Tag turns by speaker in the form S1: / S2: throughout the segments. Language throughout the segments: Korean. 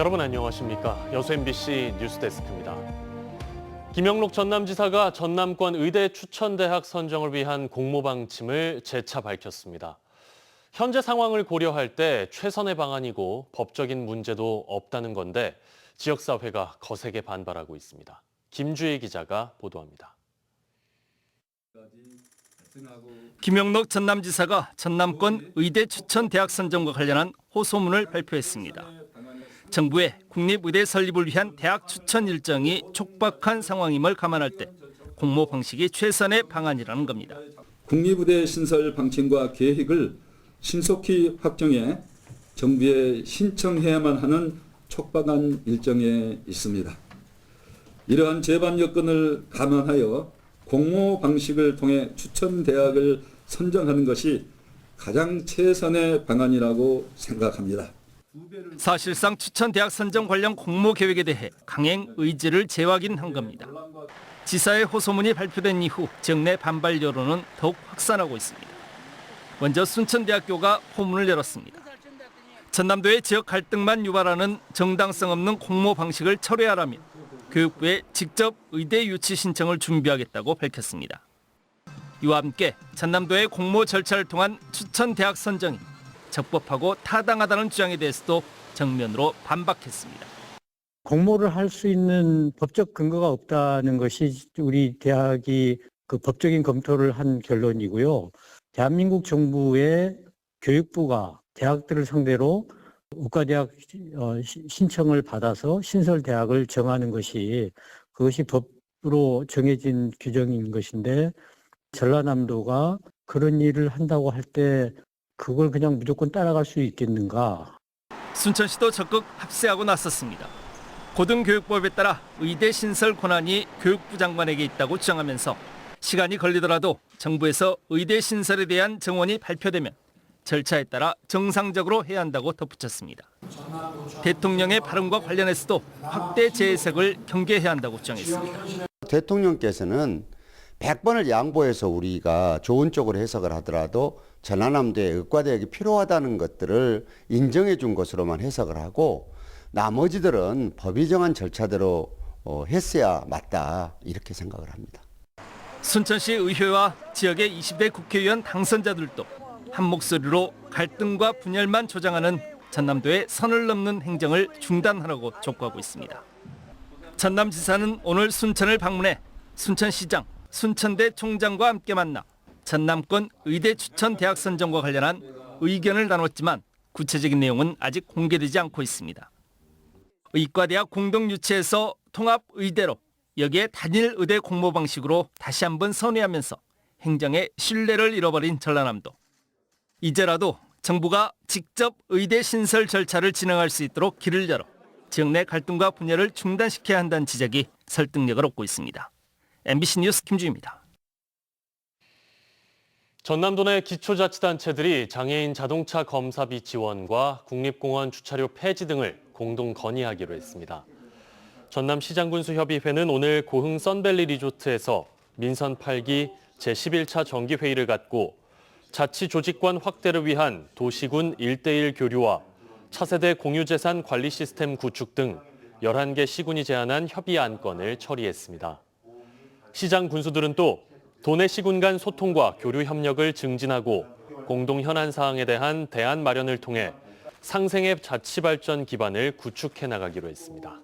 S1: 여러분 안녕하십니까? 여수 MBC 뉴스데스크입니다. 김영록 전남지사가 전남권 의대 추천대학 선정을 위한 공모 방침을 재차 밝혔습니다. 현재 상황을 고려할 때 최선의 방안이고 법적인 문제도 없다는 건데 지역사회가 거세게 반발하고 있습니다. 김주혜 기자가 보도합니다.
S2: 김영록 전남지사가 전남권 의대 추천 대학 선정과 관련한 호소문을 발표했습니다. 정부의 국립의대 설립을 위한 대학 추천 일정이 촉박한 상황임을 감안할 때 공모 방식이 최선의 방안이라는 겁니다.
S3: 국립의대 신설 방침과 계획을 신속히 확정해 정부에 신청해야만 하는 촉박한 일정에 있습니다. 이러한 제반 여건을 감안하여 공모 방식을 통해 추천 대학을 선정하는 것이 가장 최선의 방안이라고 생각합니다.
S2: 사실상 추천 대학 선정 관련 공모 계획에 대해 강행 의지를 재확인한 겁니다. 지사의 호소문이 발표된 이후 지역 내 반발 여론은 더욱 확산하고 있습니다. 먼저 순천대학교가 호문을 열었습니다. 전남도의 지역 갈등만 유발하는 정당성 없는 공모 방식을 철회하라며 교육부에 직접 의대 유치 신청을 준비하겠다고 밝혔습니다. 이와 함께 전남도의 공모 절차를 통한 추천 대학 선정이 적법하고 타당하다는 주장에 대해서도 정면으로 반박했습니다.
S4: 공모를 할 수 있는 법적 근거가 없다는 것이 우리 대학이 그 법적인 검토를 한 결론이고요. 대한민국 정부의 교육부가 대학들을 상대로 의과대학 어, 시- 신청을 받아서 신설 대학을 정하는 것이 그것이 법으로 정해진 규정인 것인데 전라남도가 그런 일을 한다고 할 때 그걸 그냥 무조건 따라갈 수 있겠는가?
S2: 순천시도 적극 합세하고 나섰습니다. 고등교육법에 따라 의대 신설 권한이 교육부 장관에게 있다고 주장하면서 시간이 걸리더라도 정부에서 의대 신설에 대한 정원이 발표되면 절차에 따라 정상적으로 해야 한다고 덧붙였습니다. 대통령의 발언과 관련해서도 확대 재해석을 경계해야 한다고 주장했습니다.
S5: 대통령께서는 100번을 양보해서 우리가 좋은 쪽으로 해석을 하더라도 전라남도에 의과대학이 필요하다는 것들을 인정해 준 것으로만 해석을 하고 나머지들은 법이 정한 절차대로 어, 했어야 맞다 이렇게 생각을 합니다.
S2: 순천시 의회와 지역의 20대 국회의원 당선자들도 한 목소리로 갈등과 분열만 조장하는 전남도의 선을 넘는 행정을 중단하라고 촉구하고 있습니다. 전남지사는 오늘 순천을 방문해 순천시장, 순천대 총장과 함께 만나 전남권 의대 추천 대학 선정과 관련한 의견을 나눴지만 구체적인 내용은 아직 공개되지 않고 있습니다. 의과대학 공동 유치에서 통합 의대로 여기에 단일 의대 공모 방식으로 다시 한번 선회하면서 행정의 신뢰를 잃어버린 전라남도. 이제라도 정부가 직접 의대 신설 절차를 진행할 수 있도록 길을 열어 지역 내 갈등과 분열을 중단시켜야 한다는 지적이 설득력을 얻고 있습니다. MBC 뉴스 김주입니다.
S1: 전남도 내 기초자치단체들이 장애인 자동차 검사비 지원과 국립공원 주차료 폐지 등을 공동 건의하기로 했습니다. 전남시장군수협의회는 오늘 고흥 썬밸리 리조트에서 민선 8기 제11차 정기회의를 갖고 자치 조직권 확대를 위한 도시군 1대1 교류와 차세대 공유재산 관리 시스템 구축 등 11개 시군이 제안한 협의 안건을 처리했습니다. 시장 군수들은 또 도내 시군 간 소통과 교류 협력을 증진하고 공동 현안 사항에 대한 대안 마련을 통해 상생의 자치 발전 기반을 구축해 나가기로 했습니다.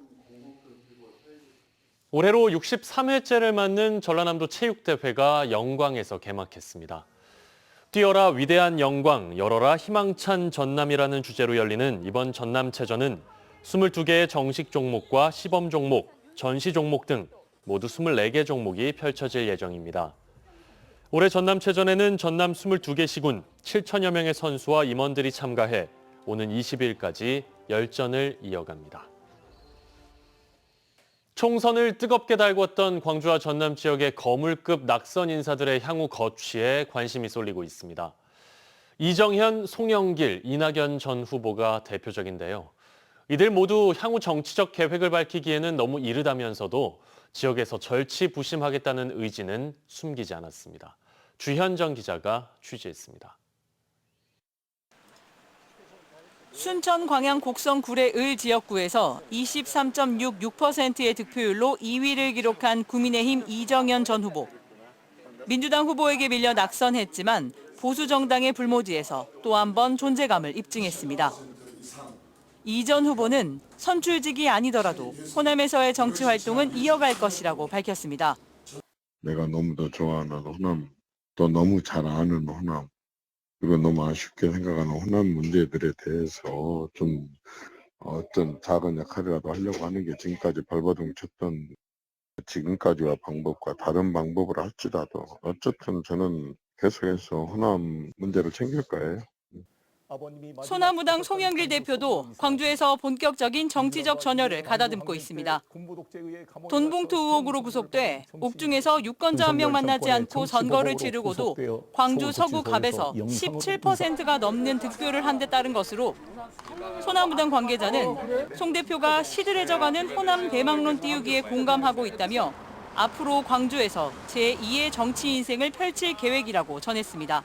S1: 올해로 63회째를 맞는 전라남도 체육대회가 영광에서 개막했습니다. 뛰어라 위대한 영광, 열어라 희망찬 전남이라는 주제로 열리는 이번 전남체전은 22개의 정식 종목과 시범 종목, 전시 종목 등 모두 24개 종목이 펼쳐질 예정입니다. 올해 전남체전에는 전남 22개 시군 7천여 명의 선수와 임원들이 참가해 오는 20일까지 열전을 이어갑니다. 총선을 뜨겁게 달궜던 광주와 전남 지역의 거물급 낙선 인사들의 향후 거취에 관심이 쏠리고 있습니다. 이정현, 송영길, 이낙연 전 후보가 대표적인데요. 이들 모두 향후 정치적 계획을 밝히기에는 너무 이르다면서도 지역에서 절치부심하겠다는 의지는 숨기지 않았습니다. 주현정 기자가 취재했습니다.
S6: 순천 광양 곡성 구례 을 지역구에서 23.66%의 득표율로 2위를 기록한 국민의힘 이정현 전 후보. 민주당 후보에게 밀려 낙선했지만 보수 정당의 불모지에서 또 한 번 존재감을 입증했습니다. 이전 후보는 선출직이 아니더라도 호남에서의 정치 활동은 이어갈 것이라고 밝혔습니다.
S7: 내가 너무도 좋아하는 호남, 또 너무 잘 아는 호남, 그리고 너무 아쉽게 생각하는 호남 문제들에 대해서 좀 어떤 작은 역할이라도 하려고 하는 게 지금까지 발버둥 쳤던 지금까지와 방법과 다른 방법을 할지라도 어쨌든 저는 계속해서 호남 문제를 챙길 거예요.
S6: 소나무당 송영길 대표도 광주에서 본격적인 정치적 전열을 가다듬고 있습니다. 돈봉투 의혹으로 구속돼 옥중에서 유권자 한 명 만나지 않고 선거를 치르고도 광주 서구 갑에서 17%가 넘는 득표를 한 데 따른 것으로 소나무당 관계자는 송 대표가 시들해져가는 호남 대망론 띄우기에 공감하고 있다며 앞으로 광주에서 제2의 정치 인생을 펼칠 계획이라고 전했습니다.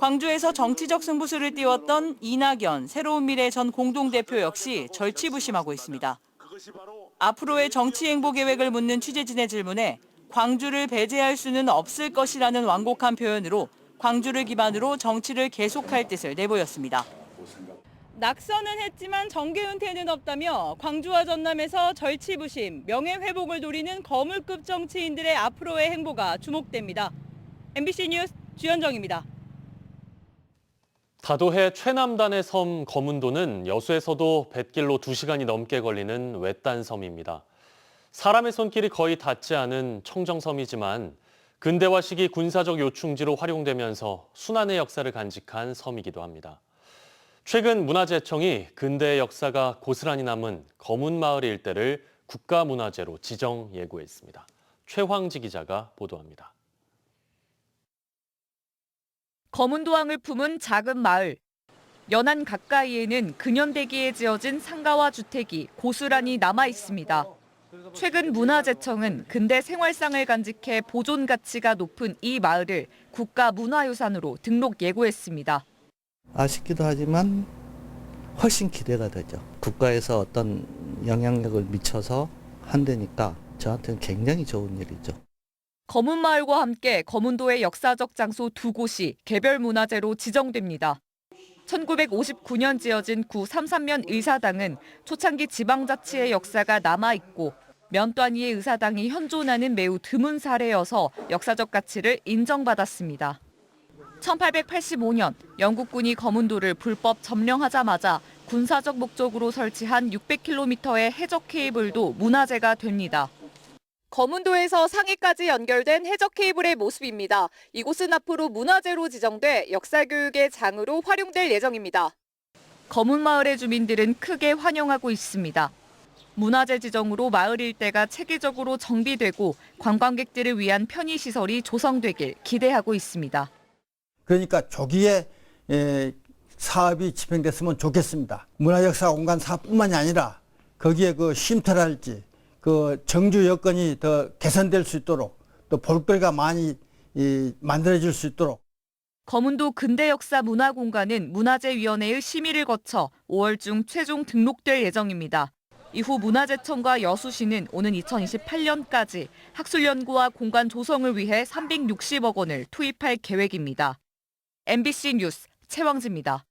S6: 광주에서 정치적 승부수를 띄웠던 이낙연 새로운 미래 전 공동대표 역시 절치부심하고 있습니다. 앞으로의 정치 행보 계획을 묻는 취재진의 질문에 광주를 배제할 수는 없을 것이라는 완곡한 표현으로 광주를 기반으로 정치를 계속할 뜻을 내보였습니다. 낙선은 했지만 정계 은퇴는 없다며 광주와 전남에서 절치부심, 명예 회복을 노리는 거물급 정치인들의 앞으로의 행보가 주목됩니다. MBC 뉴스 주현정입니다.
S1: 다도해 최남단의 섬 거문도는 여수에서도 뱃길로 2시간이 넘게 걸리는 외딴 섬입니다. 사람의 손길이 거의 닿지 않은 청정섬이지만 근대화 시기 군사적 요충지로 활용되면서 순환의 역사를 간직한 섬이기도 합니다. 최근 문화재청이 근대의 역사가 고스란히 남은 거문마을 일대를 국가문화재로 지정 예고했습니다. 최황지 기자가 보도합니다.
S8: 검은 도항을 품은 작은 마을. 연안 가까이에는 근현대기에 지어진 상가와 주택이 고스란히 남아 있습니다. 최근 문화재청은 근대 생활상을 간직해 보존 가치가 높은 이 마을을 국가 문화유산으로 등록 예고했습니다.
S9: 아쉽기도 하지만 훨씬 기대가 되죠. 국가에서 어떤 영향력을 미쳐서 한다니까 저한테는 굉장히 좋은 일이죠.
S8: 검은 마을과 함께 검은도의 역사적 장소 두 곳이 개별 문화재로 지정됩니다. 1959년 지어진 구 삼삼면 의사당은 초창기 지방자치의 역사가 남아있고 면단위의 의사당이 현존하는 매우 드문 사례여서 역사적 가치를 인정받았습니다. 1885년 영국군이 검은도를 불법 점령하자마자 군사적 목적으로 설치한 600km의 해적 케이블도 문화재가 됩니다. 검은도에서 상해까지 연결된 해적 케이블의 모습입니다. 이곳은 앞으로 문화재로 지정돼 역사교육의 장으로 활용될 예정입니다. 검은마을의 주민들은 크게 환영하고 있습니다. 문화재 지정으로 마을 일대가 체계적으로 정비되고 관광객들을 위한 편의시설이 조성되길 기대하고 있습니다.
S10: 그러니까 조기에 에, 사업이 집행됐으면 좋겠습니다. 문화역사 공간 사업뿐만이 아니라 거기에 그 쉼터랄지 그 정주 여건이 더 개선될 수 있도록 또 볼거리가 많이 이, 만들어질 수 있도록
S8: 검은도 근대 역사 문화 공간은 문화재위원회의 심의를 거쳐 5월 중 최종 등록될 예정입니다. 이후 문화재청과 여수시는 오는 2028년까지 학술 연구와 공간 조성을 위해 360억 원을 투입할 계획입니다. MBC 뉴스 최왕지입니다.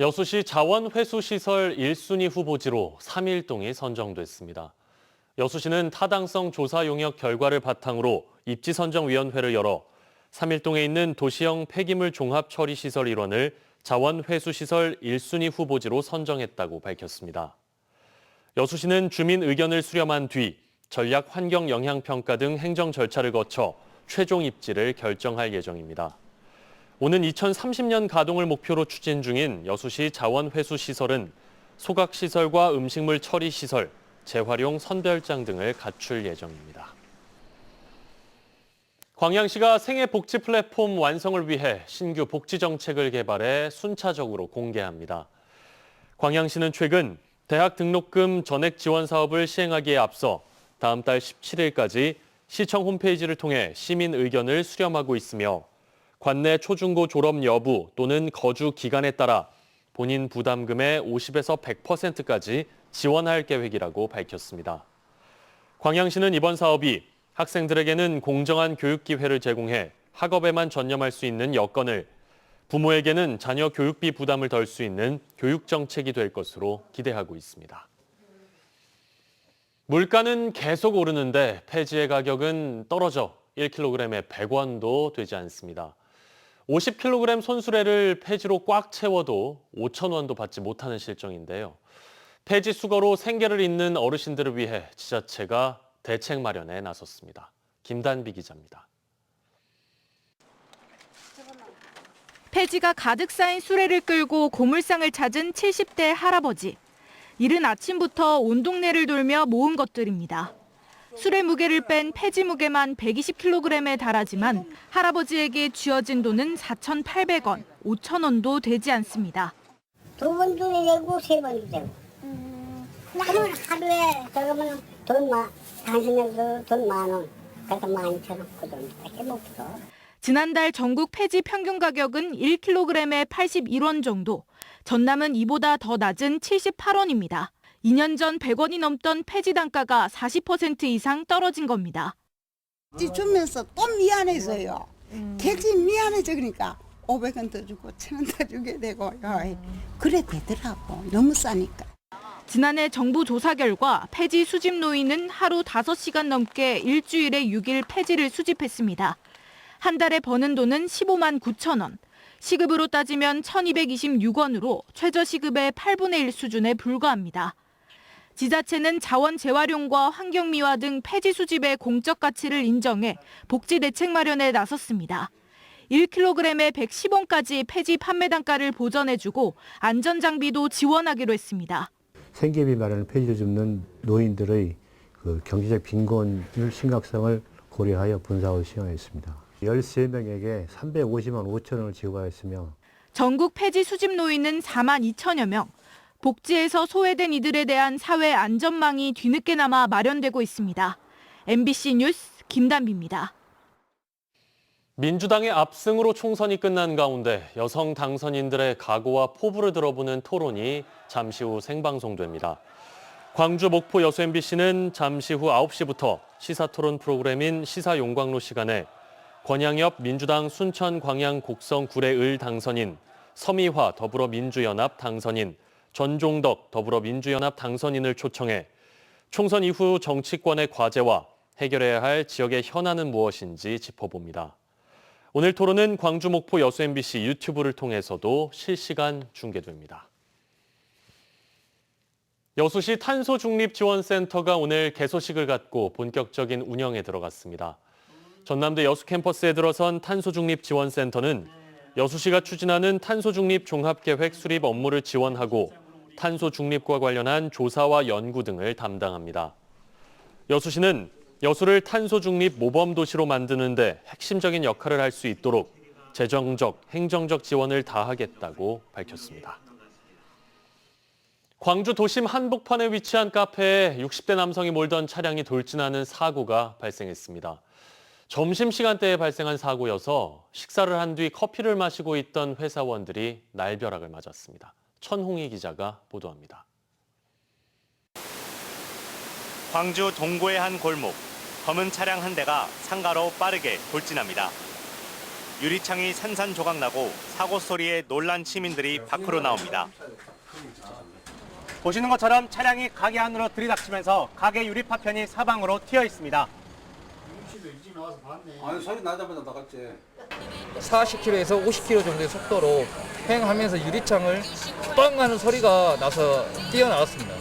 S1: 여수시 자원회수시설 1순위 후보지로 3일동이 선정됐습니다. 여수시는 타당성 조사 용역 결과를 바탕으로 입지선정위원회를 열어 3일동에 있는 도시형 폐기물 종합 처리 시설 일원을 자원회수시설 1순위 후보지로 선정했다고 밝혔습니다. 여수시는 주민 의견을 수렴한 뒤 전략 환경 영향 평가 등 행정 절차를 거쳐 최종 입지를 결정할 예정입니다. 오는 2030년 가동을 목표로 추진 중인 여수시 자원회수 시설은 소각 시설과 음식물 처리 시설, 재활용 선별장 등을 갖출 예정입니다. 광양시가 생애 복지 플랫폼 완성을 위해 신규 복지 정책을 개발해 순차적으로 공개합니다. 광양시는 최근 대학 등록금 전액 지원 사업을 시행하기에 앞서 다음 달 17일까지 시청 홈페이지를 통해 시민 의견을 수렴하고 있으며 관내 초중고 졸업 여부 또는 거주 기간에 따라 본인 부담금의 50에서 100%까지 지원할 계획이라고 밝혔습니다. 광양시는 이번 사업이 학생들에게는 공정한 교육 기회를 제공해 학업에만 전념할 수 있는 여건을 부모에게는 자녀 교육비 부담을 덜 수 있는 교육 정책이 될 것으로 기대하고 있습니다. 물가는 계속 오르는데 폐지의 가격은 떨어져 1kg에 100원도 되지 않습니다. 50kg 손수레를 폐지로 꽉 채워도 5,000원도 받지 못하는 실정인데요. 폐지 수거로 생계를 잇는 어르신들을 위해 지자체가 대책 마련에 나섰습니다. 김단비 기자입니다.
S11: 폐지가 가득 쌓인 수레를 끌고 고물상을 찾은 70대 할아버지. 이른 아침부터 온 동네를 돌며 모은 것들입니다. 수레 무게를 뺀 폐지 무게만 120kg에 달하지만 할아버지에게 쥐어진 돈은 4,800원, 5,000원도 되지 않습니다.
S12: 두 번도 내고 세 번도 되고. 나는 하루에 저거면 돈 마, 당신에서 돈만 원. 그래서 많이 쳐놓거든. 해먹어.
S11: 지난달 전국 폐지 평균 가격은 1kg에 81원 정도, 전남은 이보다 더 낮은 78원입니다. 2년 전 100원이 넘던 폐지 단가가 40% 이상 떨어진 겁니다.
S13: 주면서 또 미안해서요. 객지 미안해져 그러니까 500원 더 주고 1000원 더 주게 되고 요 그래 되더라고. 너무 싸니까.
S11: 지난해 정부 조사 결과 폐지 수집 노인은 하루 5시간 넘게 일주일에 6일 폐지를 수집했습니다. 한 달에 버는 돈은 15만 9천 원. 시급으로 따지면 1226원으로 최저 시급의 8분의 1 수준에 불과합니다. 지자체는 자원 재활용과 환경미화 등 폐지 수집의 공적 가치를 인정해 복지 대책 마련에 나섰습니다. 1kg에 110원까지 폐지 판매 단가를 보전해주고 안전 장비도 지원하기로 했습니다.
S4: 생계비 마련을 폐지를 줍는 노인들의 그 경제적 빈곤율 심각성을 고려하여 분사하고 시행하였습니다. 13명에게 350만 5천 원을 지급하였으며
S11: 전국 폐지 수집 노인은 4만 2천여 명. 복지에서 소외된 이들에 대한 사회 안전망이 뒤늦게나마 마련되고 있습니다. MBC 뉴스 김단비입니다.
S1: 민주당의 압승으로 총선이 끝난 가운데 여성 당선인들의 각오와 포부를 들어보는 토론이 잠시 후 생방송됩니다. 광주 목포 여수 MBC는 잠시 후 9시부터 시사 토론 프로그램인 시사 용광로 시간에 권양엽 민주당 순천 광양 곡성 구례 을 당선인, 서미화 더불어민주연합 당선인, 전종덕 더불어민주연합 당선인을 초청해 총선 이후 정치권의 과제와 해결해야 할 지역의 현안은 무엇인지 짚어봅니다. 오늘 토론은 광주 목포 여수 MBC 유튜브를 통해서도 실시간 중계됩니다. 여수시 탄소중립지원센터가 오늘 개소식을 갖고 본격적인 운영에 들어갔습니다. 전남대 여수 캠퍼스에 들어선 탄소중립지원센터는 여수시가 추진하는 탄소중립 종합계획 수립 업무를 지원하고 탄소 중립과 관련한 조사와 연구 등을 담당합니다. 여수시는 여수를 탄소 중립 모범 도시로 만드는 데 핵심적인 역할을 할 수 있도록 재정적, 행정적 지원을 다하겠다고 밝혔습니다. 광주 도심 한복판에 위치한 카페에 60대 남성이 몰던 차량이 돌진하는 사고가 발생했습니다. 점심시간대에 발생한 사고여서 식사를 한 뒤 커피를 마시고 있던 회사원들이 날벼락을 맞았습니다. 천홍희 기자가 보도합니다.
S14: 광주 동구의 한 골목. 검은 차량 한 대가 상가로 빠르게 돌진합니다. 유리창이 산산조각 나고 사고 소리에 놀란 시민들이 밖으로 나옵니다. 보시는 것처럼 차량이 가게 안으로 들이닥치면서 가게 유리 파편이 사방으로 튀어 있습니다.
S15: 아니 소리 나자마자 나갔지.
S16: 40km에서 50km 정도의 속도로 횡하면서 유리창을 빵 하는 소리가 나서 뛰어나왔습니다.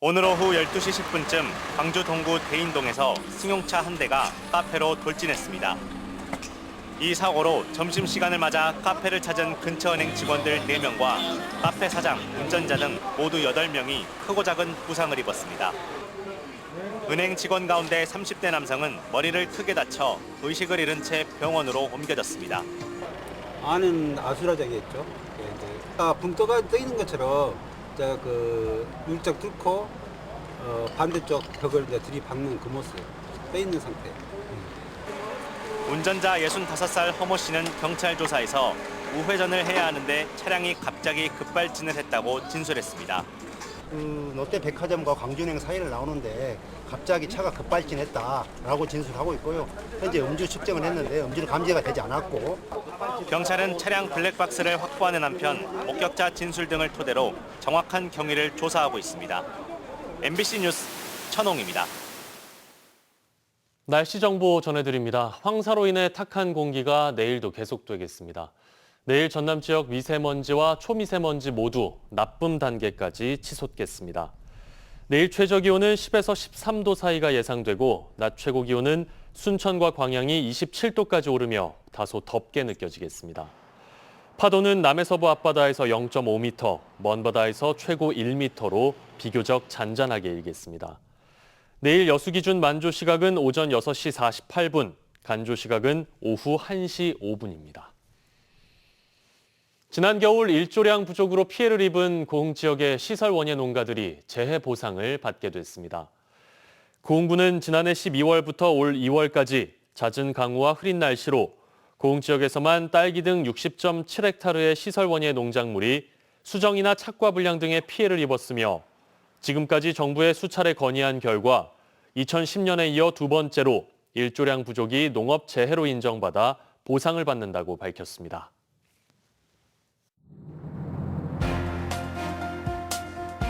S14: 오늘 오후 12시 10분쯤 광주 동구 대인동에서 승용차 한 대가 카페로 돌진했습니다. 이 사고로 점심시간을 맞아 카페를 찾은 근처 은행 직원들 4명과 카페 사장, 운전자 등 모두 8명이 크고 작은 부상을 입었습니다. 은행 직원 가운데 30대 남성은 머리를 크게 다쳐 의식을 잃은 채 병원으로 옮겨졌습니다.
S15: 안은 아수라장이었죠. 아, 붕 떠가 떠 있는 것처럼 제가 그 율장 뚫고 어, 반대쪽 벽을 이제 들이박는 그 모습 떠 있는 상태.
S14: 운전자 65살 허모 씨는 경찰 조사에서 우회전을 해야 하는데 차량이 갑자기 급발진을 했다고 진술했습니다.
S17: 그 롯데 백화점과 광주은행 사이를 나오는데 갑자기 차가 급발진했다라고 진술하고 있고요. 현재 음주 측정을 했는데 음주는 감지가 되지 않았고
S14: 경찰은 차량 블랙박스를 확보하는 한편 목격자 진술 등을 토대로 정확한 경위를 조사하고 있습니다. MBC 뉴스 천홍입니다.
S1: 날씨 정보 전해드립니다. 황사로 인해 탁한 공기가 내일도 계속되겠습니다. 내일 전남 지역 미세먼지와 초미세먼지 모두 나쁨 단계까지 치솟겠습니다. 내일 최저 기온은 10에서 13도 사이가 예상되고 낮 최고 기온은 순천과 광양이 27도까지 오르며 다소 덥게 느껴지겠습니다. 파도는 남해서부 앞바다에서 0.5m, 먼 바다에서 최고 1m로 비교적 잔잔하게 일겠습니다. 내일 여수 기준 만조 시각은 오전 6시 48분, 간조 시각은 오후 1시 5분입니다. 지난 겨울 일조량 부족으로 피해를 입은 고흥 지역의 시설 원예 농가들이 재해 보상을 받게 됐습니다. 고흥군은 지난해 12월부터 올 2월까지 잦은 강우와 흐린 날씨로 고흥 지역에서만 딸기 등 60.7헥타르의 시설 원예 농작물이 수정이나 착과 불량 등의 피해를 입었으며 지금까지 정부에 수차례 건의한 결과 2010년에 이어 두 번째로 일조량 부족이 농업 재해로 인정받아 보상을 받는다고 밝혔습니다.